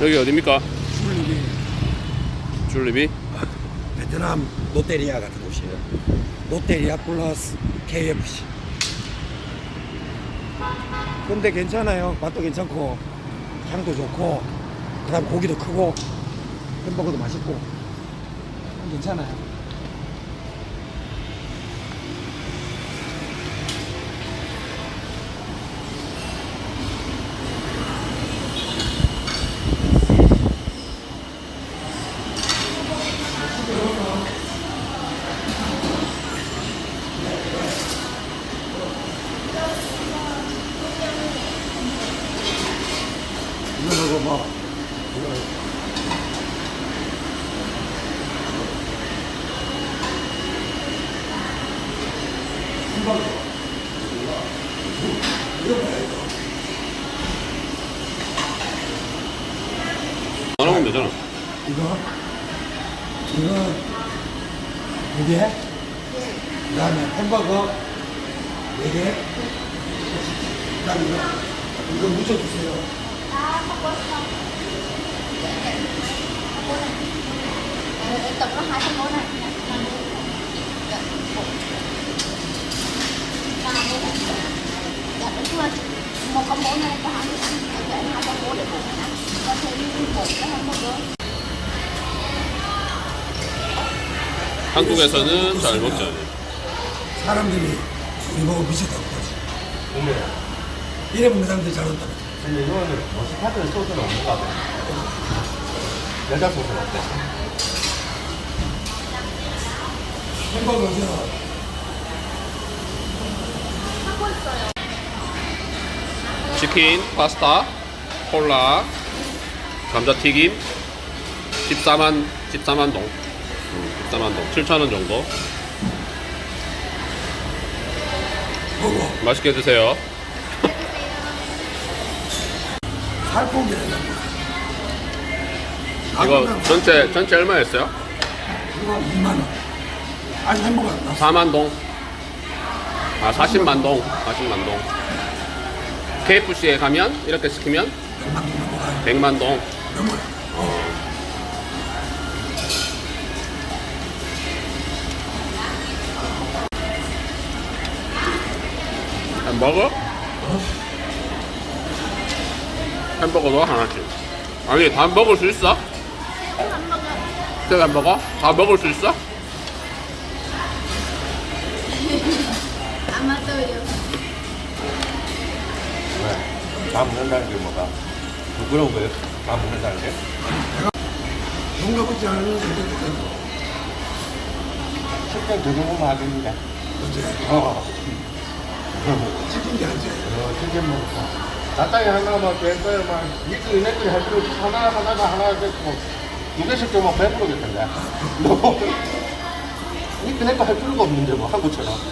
여기 어딥니까? 줄리비 줄리비? 베트남 롯데리아 같은 곳이에요. 롯데리아 플러스 KFC. 근데 괜찮아요. 맛도 괜찮고 향도 좋고 그다음 고기도 크고 햄버거도 맛있고 괜찮아요. 이거 뭐안 하면 되잖아. 이거 이거 두 개. 그다음에 햄버거 네 개. 그다음에 이거 이거 묻혀주세요. Một con này có hai hai con để có thêm một cái 한국에서는 잘 먹지 않아요. 사람들이 우리 보고 미쳤다고 그러지. 이래 먹는 사람들이 잘 온다. 근데 이거는 머스타드 소스는 없는가 봐. 여자 소스는 어때? 햄버거죠. 치킨, 파스타, 콜라, 감자튀김 14만 14만 동. 음, 14만 동. 7천 원 정도. 먹어. 맛있게 드세요. 살코기를 이거 전체 전체 얼마였어요? 이거 2만 원. 아직 햄버거 안 나왔어. 4만 동. 아, 40만 동. 40만 동. KFC에 가면 이렇게 시키면 100만 동. 넘어요. 햄버거? 햄버거도 하나씩. 아니, 다 먹을 수 있어? 그 햄버거? 다 먹을 수 있어? tươi được 왜? 다 먹는다는 게 뭐가? 부끄러운 거예요? 다 먹는다는 게? 용납하지 않으면 되는 식당 들어보면 하겠는데. 언제 어. 시킨 게 아니지. 어, 튀김 먹고. 나땅이 하나만 될 거야, 막. 이거 이네들이 할 필요 없이 하나, 하나가 하나 됐고, 두 개씩 좀막 배부르겠던데. 너, 이거 내거 할 필요가 없는데, 뭐, 한국처럼.